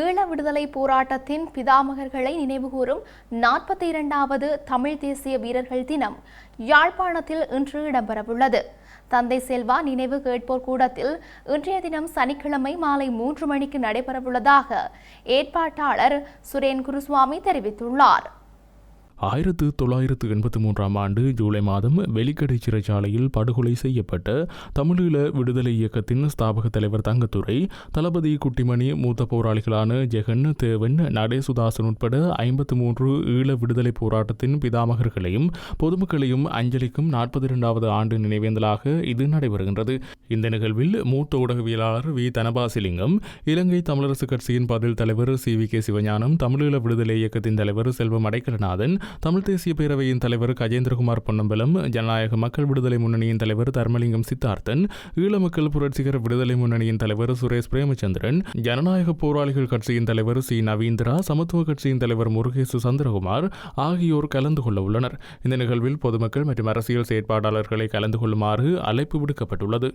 ஈழ விடுதலை போராட்டத்தின் பிதாமகர்களை நினைவுகூரும் நாற்பத்தி இரண்டாவது தமிழ் தேசிய வீரர்கள் தினம். யாழ்ப்பாணத்தில் இன்று இடம்பெறவுள்ளது. தந்தை செல்வா நினைவு கேட்போர் கூடத்தில் இன்றைய தினம் சனிக்கிழமை மாலை மூன்று மணிக்கு நடைபெறவுள்ளதாக ஏற்பாட்டாளர் சுரேன் குருசுவாமி தெரிவித்துள்ளார். ஆயிரத்து தொள்ளாயிரத்து எண்பத்தி மூன்றாம் ஆண்டு ஜூலை மாதம் வெலிக்கடை சிறைச்சாலையில் படுகொலை செய்யப்பட்ட தமிழீழ விடுதலை இயக்கத்தின் ஸ்தாபக தலைவர் தங்கத்துறை தளபதி குட்டிமணி மூத்த போராளிகளான ஜெகன் தேவன் நடேசுதாசன் உட்பட ஐம்பத்து மூன்று ஈழ விடுதலை போராட்டத்தின் பிதாமகர்களையும் பொதுமக்களையும் அஞ்சலிக்கும் நாற்பத்தி இரண்டாவது ஆண்டு நினைவேந்தலாக இது நடைபெறுகின்றது. இந்த நிகழ்வில் மூத்த ஊடகவியலாளர் வி. தனபாசிலிங்கம் இலங்கை தமிழரசு கட்சியின் பதில் தலைவர் சி. வி. கே. சிவஞானம் தமிழீழ விடுதலை இயக்கத்தின் தலைவர் செல்வம் அடைக்கலநாதன் தமிழ் தேசிய பேரவையின் தலைவர் கஜேந்திரகுமார் பொன்னம்பலம் ஜனநாயக மக்கள் விடுதலை முன்னணியின் தலைவர் தர்மலிங்கம் சித்தார்த்தன் ஈழ மக்கள் புரட்சிகர விடுதலை முன்னணியின் தலைவர் சுரேஷ் பிரேமச்சந்திரன் ஜனநாயக போராளிகள் கட்சியின் தலைவர் சி. நவீந்திரா சமத்துவ கட்சியின் தலைவர் முருகேசு சந்திரகுமார் ஆகியோர் கலந்து கொள்ள உள்ளனர். இந்த நிகழ்வில் பொதுமக்கள் மற்றும் அரசியல் செயற்பாட்டாளர்களை கலந்து கொள்ளுமாறு அழைப்பு விடுக்கப்பட்டுள்ளது.